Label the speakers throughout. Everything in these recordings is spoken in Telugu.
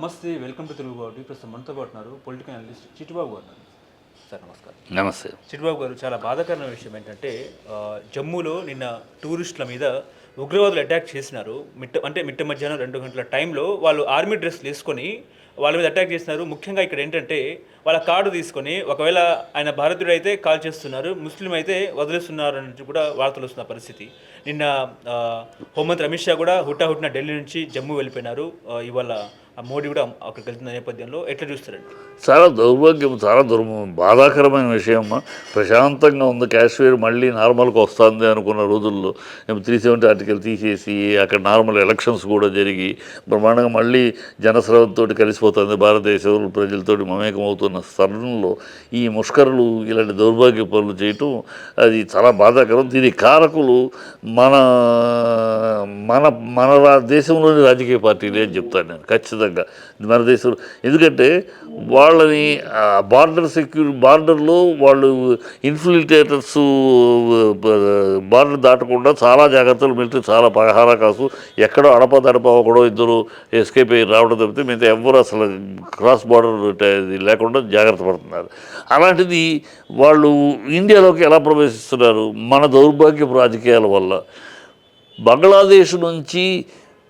Speaker 1: నమస్తే వెల్కమ్ టు తెలుగు బాబు ప్రస్తుతం మనతో పాటు ఉన్నారు పొలిటికల్ అనలిస్ట్ చిట్టుబాబు గారు. సార్ నమస్కారం.
Speaker 2: నమస్తే.
Speaker 1: చిట్టుబాబు గారు చాలా బాధాకరమైన విషయం ఏంటంటే జమ్మూలో నిన్న టూరిస్టుల మీద ఉగ్రవాదులు అటాక్ చేసినారు. మిట్ట అంటే మిట్ట మధ్యాహ్నం రెండు గంటల టైంలో వాళ్ళు ఆర్మీ డ్రెస్ వేసుకొని వాళ్ళ మీద అటాక్ చేసినారు. ముఖ్యంగా ఇక్కడ ఏంటంటే వాళ్ళ కార్డు తీసుకొని ఒకవేళ ఆయన భారతీయుడు అయితే కాల్ చేస్తున్నారు ముస్లిం అయితే వదిలేస్తున్నారు అని కూడా వార్తలు వస్తున్న పరిస్థితి. నిన్న హోంమంత్రి అమిత్ షా కూడా హుటాహుటిన ఢిల్లీ నుంచి జమ్మూ వెళ్ళిపోయినారు. ఇవాళ మోడీ కూడా అక్కడికి వెళ్తున్న నేపథ్యంలో ఎట్లా చూస్తారండి?
Speaker 2: చాలా దౌర్భాగ్యం చాలా దుర్మ బాధాకరమైన విషయం ప్రశాంతంగా ఉంది కాశ్మీర్ మళ్ళీ నార్మల్కి వస్తుంది అనుకున్న రోజుల్లో. త్రీ సెవెంటీ ఆర్టికల్ తీసేసి అక్కడ నార్మల్ ఎలక్షన్స్ కూడా జరిగి బ్రహ్మాండంగా మళ్ళీ జనస్రవంతో కలిసిపోతుంది భారతదేశం ప్రజలతో మమేకమవుతున్న స్థలంలో ఈ ముష్కరులు ఇలాంటి దౌర్భాగ్య పనులు చేయటం అది చాలా బాధాకరం. దీని కారకులు మన మన మన రా- దేశంలోని రాజకీయ పార్టీలే అని చెప్తాను నేను ఖచ్చితంగా. మన దేశంలో ఎందుకంటే వాళ్ళని బార్డర్ సెక్యూరి బార్డర్లో వాళ్ళు ఇన్ఫిల్టేటర్స్ బార్డర్ దాటకుండా చాలా జాగ్రత్తలు మిలిటరీ చాలా పహారా కాసు ఎక్కడో అడప దడప ఒకడో ఇద్దరు ఎస్కేప్ అయ్యి రావడం తప్పితే మిగతా ఎవ్వరు అసలు క్రాస్ బార్డర్ లేకుండా జాగ్రత్త పడుతున్నారు. అలాంటిది వాళ్ళు ఇండియాలోకి ఎలా ప్రవేశిస్తున్నారు? మన దౌర్భాగ్యపు రాజకీయాల వల్ల. బంగ్లాదేశ్ నుంచి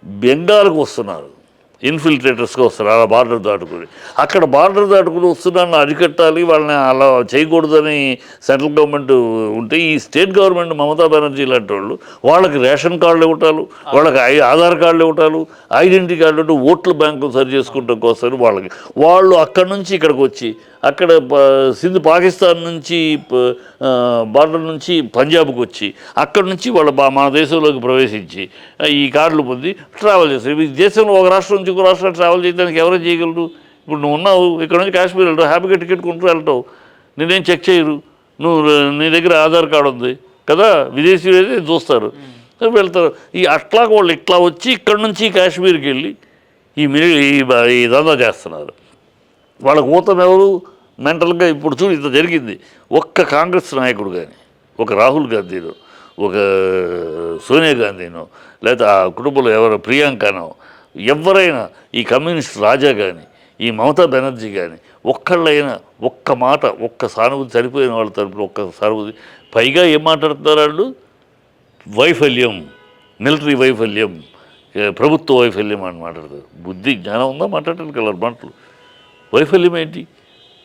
Speaker 2: బెంగాల్కి వస్తున్నారు. ఇన్ఫిల్ట్రేటర్స్గా వస్తారు అలా బార్డర్ దాటుకుని. అక్కడ బార్డర్ దాటుకుని వస్తున్నాను అరికట్టాలి వాళ్ళని అలా చేయకూడదని సెంట్రల్ గవర్నమెంట్ ఉంటే ఈ స్టేట్ గవర్నమెంట్ మమతా బెనర్జీ లాంటి వాళ్ళు వాళ్ళకి రేషన్ కార్డులు ఇవ్వటాలు వాళ్ళకి ఐ- ఆధార్ కార్డులు ఇవ్వటాలు ఐడెంటిటీ కార్డు అంటే ఓట్ల బ్యాంకు సరి చేసుకుంటానికి వస్తారు వాళ్ళకి. వాళ్ళు అక్కడి నుంచి ఇక్కడికి వచ్చి అక్కడ సింధ్ పాకిస్తాన్ నుంచి బార్డర్ నుంచి పంజాబ్కి వచ్చి అక్కడ నుంచి వాళ్ళ బా- మన దేశంలోకి ప్రవేశించి ఈ కార్డులు పొంది ట్రావెల్ చేస్తారు. ఈ దేశంలో ఒక రాష్ట్రం నుంచి ఇంకో రాష్ట్రం ట్రావెల్ చేయడానికి ఎవరు చేయగలరు? ఇప్పుడు నువ్వు ఉన్నావు ఇక్కడ నుంచి కాశ్మీర్ వెళ్తావు హ్యాపీగా టికెట్ కొంటూ వెళ్తావు. నేనేం చెక్ చేయరు. నువ్వు నీ దగ్గర ఆధార్ కార్డు ఉంది. కదా? విదేశీయులు అయితే చూస్తారు. వెళ్తారు. ఈ అట్లా వాళ్ళు ఇట్లా వచ్చి ఇక్కడ నుంచి కాశ్మీర్కి వెళ్ళి ఈ మిలి ఈ దందా చేస్తున్నారు. వాళ్ళకు ఊతం ఎవరు? మెంటల్గా ఇప్పుడు చూడు ఇంత జరిగింది. ఒక్క కాంగ్రెస్ నాయకుడు కానీ ఒక రాహుల్ గాంధీనో ఒక సోనియా గాంధీనో లేదా ఆ కుటుంబంలో ఎవరో ప్రియాంకనో ఎవరైనా ఈ కమ్యూనిస్ట్ రాజా కానీ ఈ మమతా బెనర్జీ కానీ ఒక్కళ్ళైనా ఒక్క మాట ఒక్క సానుభూతి చనిపోయిన వాళ్ళ తరపున ఒక్క సానుభూతి పైగా ఏం మాట్లాడుతున్నారు వాళ్ళు? వైఫల్యం మిలిటరీ వైఫల్యం ప్రభుత్వ వైఫల్యం అని మాట్లాడతారు బుద్ధి జ్ఞానం ఉందా మాట్లాడాలి కలర్ మాటలు? వైఫల్యం ఏంటి?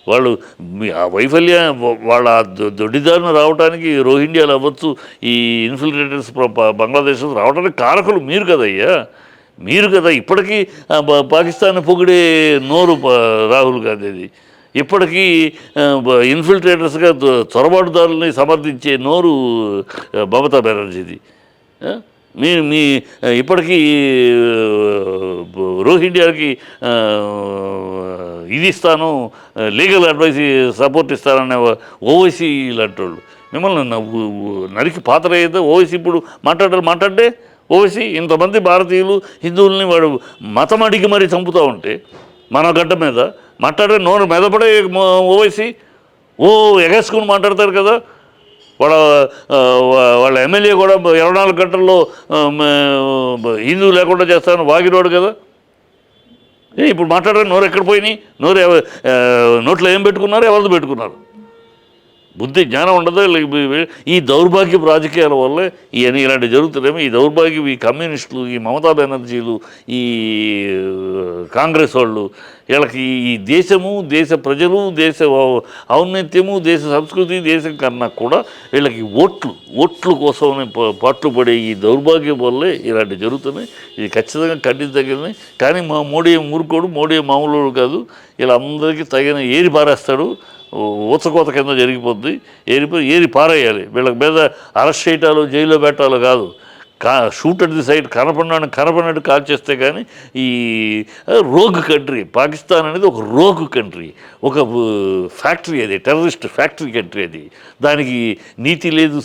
Speaker 2: వాళ్ళు మీ- ఆ వైఫల్యం వాళ్ళ ఆ దొడ్డిదారిన రావడానికి రోహింగ్యాలు అవ్వచ్చు ఈ ఇన్ఫిల్ట్రేటర్స్ బంగ్లాదేశ్ రావడానికి కారకులు మీరు కదయ్యా? మీరు కదా ఇప్పటికీ పాకిస్తాన్ పొగిడే నోరు రాహుల్ గాంధీది. ఇప్పటికీ ఇన్ఫిల్ట్రేటర్స్గా చొరబాటుదారుల్ని సమర్థించే నోరు మమతా బెనర్జీది. మీ మీ ఇప్పటికీ రోహిండియాకి ఇది ఇస్తాను లీగల్ అడ్వైస్ సపోర్ట్ ఇస్తాననే ఓవైసీ లాంటి వాళ్ళు మిమ్మల్ని నరికి పాత్ర అయితే ఓవైసీ ఇప్పుడు మాట్లాడారు మాట్లాడితే ఓసి ఇంతమంది భారతీయులు హిందువుల్ని వాడు మతం అడిగి మరీ చంపుతూ ఉంటే మన గడ్డ మీద మాట్లాడే నోరు మెదపడే ఓవైసీ ఓ ఎగేసుకుని మాట్లాడతారు కదా. వాళ్ళ వాళ్ళ ఎమ్మెల్యే కూడా ఇరవై నాలుగు గంటల్లో ఆ, హిందూ లేకుండా చేస్తాను వాగిరోడు కదా. ఏ ఇప్పుడు మాట్లాడారు నోరు ఎక్కడ పోయినాయి? నోరు నోట్లో ఏం పెట్టుకున్నారు ఎవరిది పెట్టుకున్నారు? బుద్ధి జ్ఞానం ఉండదు ఈ- దౌర్భాగ్యపు రాజకీయాల వల్లే ఇవన్నీ ఇలాంటివి జరుగుతున్నాయేమో. ఈ దౌర్భాగ్యం ఈ కమ్యూనిస్టులు ఈ మమతా బెనర్జీలు ఈ కాంగ్రెస్ వాళ్ళు వీళ్ళకి ఈ దేశము దేశ ప్రజలు దేశ ఔన్నత్యము దేశ సంస్కృతి దేశం కన్నా కూడా వీళ్ళకి ఓట్లు ఓట్లు కోసం పాట్లు పడే ఈ దౌర్భాగ్యం వల్లే ఇలాంటివి జరుగుతున్నాయి. ఇది ఖచ్చితంగా ఖండించగలిగిన కానీ మా మోడీ ఊరుకోడు. మోడీ మామూలు కాదు. వీళ్ళందరికీ తగిన ఏరి పారేస్తాడు. ఊచకోత కింద జరిగిపోద్ది ఏరిపోయి ఏరి పారేయాలి. వీళ్ళకి మీద అరెస్ట్ చేయటాలు జైల్లో పెట్టాలో కాదు. కా షూట్ అట్ ది సైడ్ కనపడినాడు కనపడినట్టు కాల్ చేస్తే కానీ ఈ రోగ్ కంట్రీ పాకిస్తాన్ అనేది ఒక రోగ్ కంట్రీ ఒక ఫ్యాక్టరీ అది టెర్రరిస్ట్ ఫ్యాక్టరీ కంట్రీ అది. దానికి నీతి లేదు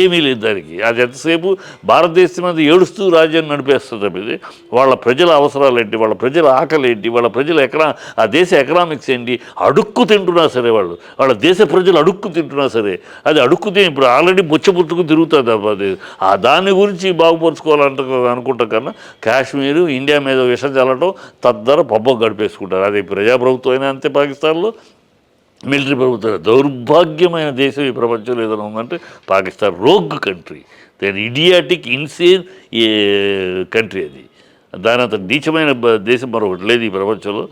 Speaker 2: ఏమీ లేదు దానికి. అది ఎంతసేపు భారతదేశం అది ఏడుస్తూ రాజ్యాన్ని నడిపేస్తుంది వాళ్ళ ప్రజల అవసరాలు ఏంటి వాళ్ళ ప్రజల ఆకలి ఏంటి వాళ్ళ ప్రజల ఎకనా ఆ దేశ ఎకనామిక్స్ ఏంటి అడుక్కు తింటున్నా సరే వాళ్ళు. వాళ్ళ దేశ ప్రజలు అడుక్కు తింటున్నా సరే అది అడుక్కు తిని ఇప్పుడు ఆల్రెడీ బొచ్చబుచ్చుకు తిరుగుతుంది అది ఆ దాని గురించి బాగుపరుచుకోవాలంట అనుకుంటాం కన్నా కాశ్మీరు ఇండియా మీద విషం చల్లటం తద్దర పబ్బ గడిపేసుకుంటారు. అది ప్రజాప్రభుత్వం అయినా అంతే పాకిస్తాన్లో. మిలిటరీ ప్రభుత్వం దౌర్భాగ్యమైన దేశం ఈ ప్రపంచంలో ఏదైనా ఉందంటే పాకిస్తాన్ రోగ్ కంట్రీ. దాని ఇడియాటిక్ ఇన్సేన్ కంట్రీ అది. దాని అంత నీచమైన దేశం మరొకటి లేదు ఈ ప్రపంచంలో.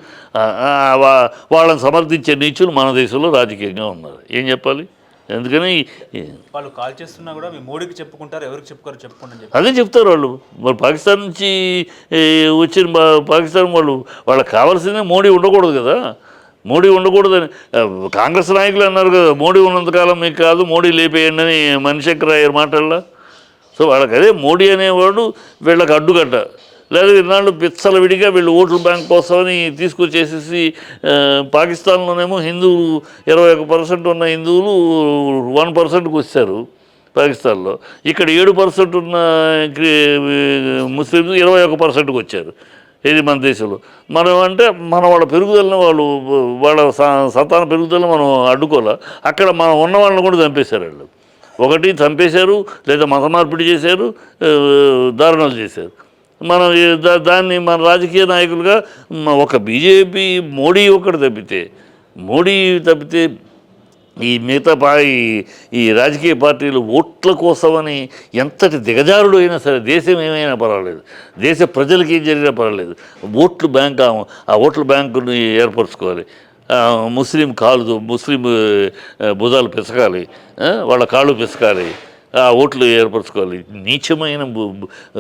Speaker 2: వాళ్ళని సమర్థించే నీచులు మన దేశంలో రాజకీయంగా ఉన్నారు. ఏం చెప్పాలి? ఎందుకని ఈ-
Speaker 1: వాళ్ళు కాల్ చేస్తున్నా కూడా మీ మోడీకి చెప్పుకుంటారు ఎవరికి చెప్పుకోరు చెప్పుకుంటారని చెప్పి.
Speaker 2: అదే చెప్తారు వాళ్ళు. మరి పాకిస్తాన్ నుంచి వచ్చిన పాకిస్తాన్ వాళ్ళు వాళ్ళకి కావాల్సిందే మోడీ ఉండకూడదు కదా. మోడీ ఉండకూడదని కాంగ్రెస్ నాయకులు అన్నారు కదా మోడీ ఉన్నంతకాలం మీకు కాదు మోడీ లేపేయండి అని మణిశంకర్ అయ్యారు మాటల్లో. సో వాళ్ళకి అదే మోడీ అనేవాడు వీళ్ళకి అడ్డుకట్ట లేదా ఇన్నాళ్ళు పిచ్చల విడిగా వీళ్ళు ఓట్ల బ్యాంక్ కోసమని తీసుకొచ్చేసేసి పాకిస్తాన్లోనేమో హిందువులు ఇరవై ఒక పర్సెంట్ ఉన్న హిందువులు వన్ పర్సెంట్కి వచ్చారు పాకిస్తాన్లో. ఇక్కడ ఏడు పర్సెంట్ ఉన్న ముస్లింలు ఇరవై ఒక పర్సెంట్కి వచ్చారు ఇది మన దేశంలో. మనం అంటే మన వాళ్ళ పెరుగుదలను వాళ్ళు వాళ్ళ స- సంతాన పెరుగుదలను మనం అడ్డుకోలే అక్కడ మనం ఉన్న వాళ్ళని కూడా చంపేశారు వాళ్ళు. ఒకటి చంపేశారు లేదా మత మార్పిడి చేశారు దారుణాలు చేశారు. మనం దా- దాన్ని మన రాజకీయ నాయకులుగా ఒక బీజేపీ మోడీ ఒకటి తప్పితే మోడీ తప్పితే ఈ మిగతా పా ఈ- ఈ రాజకీయ పార్టీలు ఓట్ల కోసమని ఎంతటి దిగజారుడు అయినా సరే దేశం ఏమైనా పర్వాలేదు. దేశ ప్రజలకి ఏం జరిగినా పర్వాలేదు. ఓట్లు బ్యాంక్ ఆ- ఓట్ల బ్యాంకుని ఏర్పరచుకోవాలి. ముస్లిం కాలు ముస్లిం భుజాలు పిసకాలి. వాళ్ళ కాళ్ళు పిసకాలి. ఆ ఓట్లు ఏర్పరచుకోవాలి. నీచమైన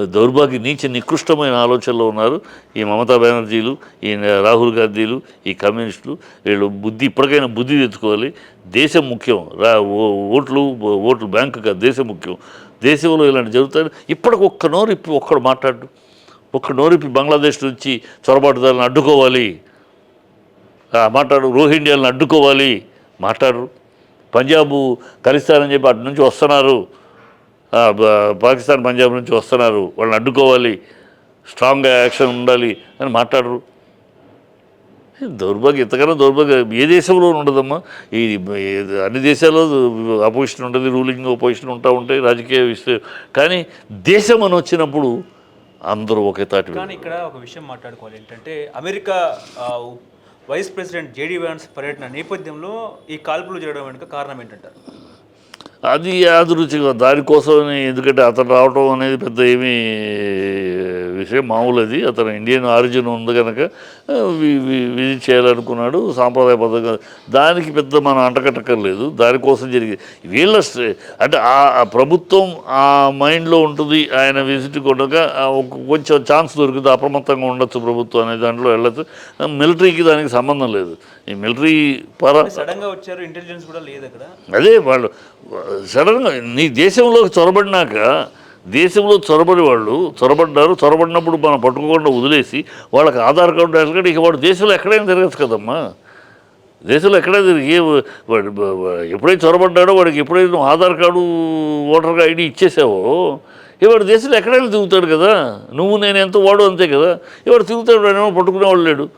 Speaker 2: దౌర్భాగ్య నీచ నికృష్టమైన ఆలోచనలో ఉన్నారు ఈ మమతా బెనర్జీలు ఈ రాహుల్ గాంధీలు ఈ కమ్యూనిస్టులు. వీళ్ళు బుద్ధి ఇప్పటికైనా బుద్ధి తెచ్చుకోవాలి. దేశం ముఖ్యం. రా ఓ- ఓట్లు ఓట్లు బ్యాంకు కాదు దేశం ముఖ్యం. దేశంలో ఇలాంటి జరుగుతాయి. ఇప్పటికి ఒక్క నోరు ఇప్పి ఒక్కడు మాట్లాడు. ఒక్క నోరిప్పి బంగ్లాదేశ్ నుంచి చొరబాటుదారులను అడ్డుకోవాలి. మాట్లాడు రోహింగ్యాలను అడ్డుకోవాలి. మాట్లాడరు. పంజాబ్ కలిస్తారని చెప్పి అటు నుంచి వస్తున్నారు. పాకిస్తాన్ పంజాబ్ నుంచి వస్తున్నారు. వాళ్ళని అడ్డుకోవాలి. స్ట్రాంగ్గా యాక్షన్ ఉండాలి అని మాట్లాడరు. దౌర్భాగ్యం. ఎంతకన్నా దౌర్భాగ్యం. ఏ దేశంలో ఉండదమ్మా? ఈ అన్ని దేశాల్లో అపోజిషన్ ఉంటుంది రూలింగ్ అపోజిషన్ ఉంటా ఉంటాయి రాజకీయ విషయం కానీ దేశం అని వచ్చినప్పుడు అందరూ ఒకే తాటి.
Speaker 1: కానీ ఇక్కడ ఒక విషయం మాట్లాడుకోవాలి. ఏంటంటే America vice president JD Vance పర్యటన నేపథ్యంలో ఈ కాల్పులు జరగడం వెనుక కారణం ఏంటంటారు?
Speaker 2: అది యాదృచ్ఛిగా దానికోసమని ఎందుకంటే అతను రావటం అనేది పెద్ద ఏమీ విషయం మామూలు అది అతను ఇండియన్ ఆరిజిన్ ఉంది కనుక విజిట్ చేయాలనుకున్నాడు సాంప్రదాయ పద్ధతిగా. దానికి పెద్ద మనం అంటకట్టక్కర్లేదు. దానికోసం జరిగి వీళ్ళ అంటే ఆ ప్రభుత్వం ఆ మైండ్లో ఉంటుంది. ఆయన విజిట్ కొనక కొంచెం ఛాన్స్ దొరికింది అప్రమత్తంగా ఉండొచ్చు ప్రభుత్వం అనే దాంట్లో వెళ్ళచ్చు. మిలిటరీకి దానికి సంబంధం లేదు. ఈ మిలిటరీ పర
Speaker 1: సడన్గా వచ్చారు ఇంటెలిజెన్స్ కూడా లేదు అక్కడ.
Speaker 2: అదే వాళ్ళు సడన్గా నీ దేశంలోకి చొరబడినాక దేశంలో చొరబడి వాళ్ళు చొరబడ్డారు చొరబడినప్పుడు మనం పట్టుకోకుండా వదిలేసి వాళ్ళకి ఆధార్ కార్డు రేషన్ ఇక వాడు దేశంలో ఎక్కడైనా తిరగచ్చు కదమ్మా. దేశంలో ఎక్కడైనా తిరిగి వాడు ఎప్పుడైతే చొరబడ్డాడో వాడికి ఎప్పుడైతే నువ్వు ఆధార్ కార్డు ఓటర్ ఐడి ఇచ్చేసావో ఇవాడు దేశంలో ఎక్కడైనా తిరుగుతాడు కదా. నువ్వు నేను ఎంత వాడు అంతే కదా. ఇవాడు తిరుగుతాడు పట్టుకునే పట్టుకునేవాడు లేడు.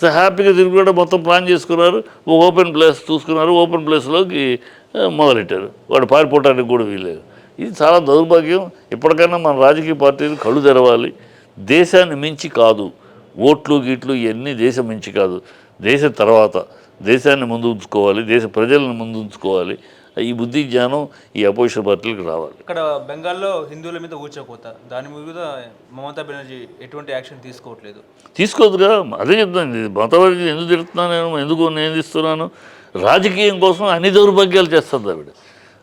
Speaker 2: సో హ్యాపీగా తిరుగుతాడు మొత్తం ప్లాన్ చేసుకున్నారు. ఓపెన్ ప్లేస్ చూసుకున్నారు. ఓపెన్ ప్లేస్లోకి మొదలెట్టారు. వాడు పారిపోవడానికి కూడా వీలేదు ఇది చాలా దౌర్భాగ్యం. ఇప్పటికైనా మన రాజకీయ పార్టీలు కళ్ళు తెరవాలి. దేశాన్ని మించి కాదు. ఓట్లు గీట్లు ఇవన్నీ దేశం మించి కాదు. దేశం తర్వాత దేశాన్ని ముందు ఉంచుకోవాలి. దేశ ప్రజలను ముందు ఉంచుకోవాలి. ఈ బుద్ధి జ్ఞానం ఈ అపోజిషన్ పార్టీలకు రావాలి.
Speaker 1: ఇక్కడ బెంగాల్లో హిందువుల మీద ఊచకోత. దాని మీద మమతా బెనర్జీ ఎటువంటి యాక్షన్ తీసుకోవట్లేదు.
Speaker 2: తీసుకోదుగా. అదే చెప్తాను మతవారికి ఎందుకు తిడుతున్నాను? నేను ఎందుకు నేను ఇస్తున్నాను రాజకీయం కోసం అన్ని దౌర్భాగ్యాలు చేస్తుంది ఆవిడ.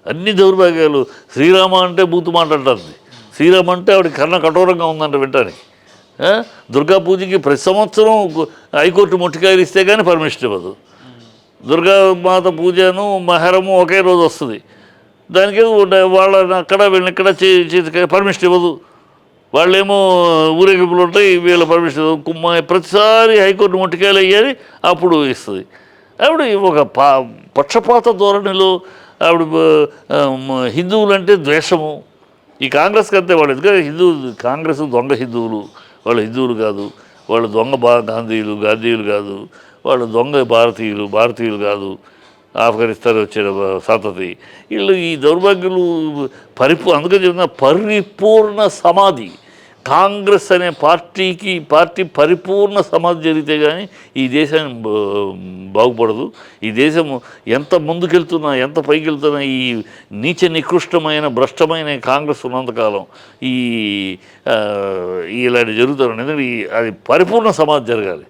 Speaker 2: అన్ని దౌర్భాగ్యాలు. శ్రీరామ అంటే బూతు మాట్లాడుతుంది. శ్రీరామ అంటే ఆవిడ కర్ణ కఠోరంగా ఉందంట వింటానికి దుర్గా పూజకి ప్రతి సంవత్సరం హైకోర్టు ముట్టికాయలు ఇస్తే కానీ పర్మిషన్ ఇవ్వదు. దుర్గా మాత పూజను మహరము ఒకే రోజు వస్తుంది. దానికి వాళ్ళని అక్కడ వీళ్ళని ఇక్కడ పర్మిషన్ ఇవ్వదు. వాళ్ళేమో ఊరేగింపులు ఉంటాయి వీళ్ళ పర్మిషన్ ఇవ్వదు. కుమ్మ ప్రతిసారి హైకోర్టు ముట్టికాయలు అయ్యాలి అప్పుడు ఇస్తుంది. ఆవిడ ఒక పా పక్షపాత ధోరణిలో ఆవిడ హిందువులంటే ద్వేషము. ఈ కాంగ్రెస్కి అంతే వాళ్ళు ఎందుకంటే హిందూ కాంగ్రెస్ దొంగ హిందువులు. వాళ్ళు హిందువులు కాదు. వాళ్ళు దొంగ బా గాంధీయులు గాంధీయులు కాదు. వాళ్ళు దొంగ భారతీయులు భారతీయులు కాదు. ఆఫ్ఘనిస్తాన్ వచ్చిన సంతతి. వీళ్ళు ఈ దౌర్భాగ్యులు పరిపూ అందుకని చెప్తున్నా పరిపూర్ణ సమాధి. కాంగ్రెస్ అనే పార్టీకి పార్టీ పరిపూర్ణ సమాధి జరిగితే కానీ ఈ దేశం బా- బాగుపడదు. ఈ దేశం ఎంత ముందుకెళ్తున్నా ఎంత పైకి వెళ్తున్నా ఈ నీచ నికృష్టమైన భ్రష్టమైన కాంగ్రెస్ ఉన్నంతకాలం ఈ ఇలాంటి జరుగుతారు. ఎందుకంటే ఈ- అది పరిపూర్ణ సమాధి జరగాలి.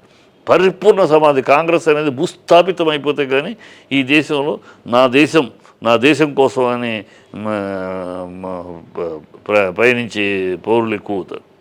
Speaker 2: పరిపూర్ణ సమాధి కాంగ్రెస్ అనేది భూస్థాపితం అయిపోతే కానీ ఈ దేశంలో నా దేశం నా దేశం కోసం అని పయనించి ప్ర- పౌరులు ఎక్కువ అవుతారు.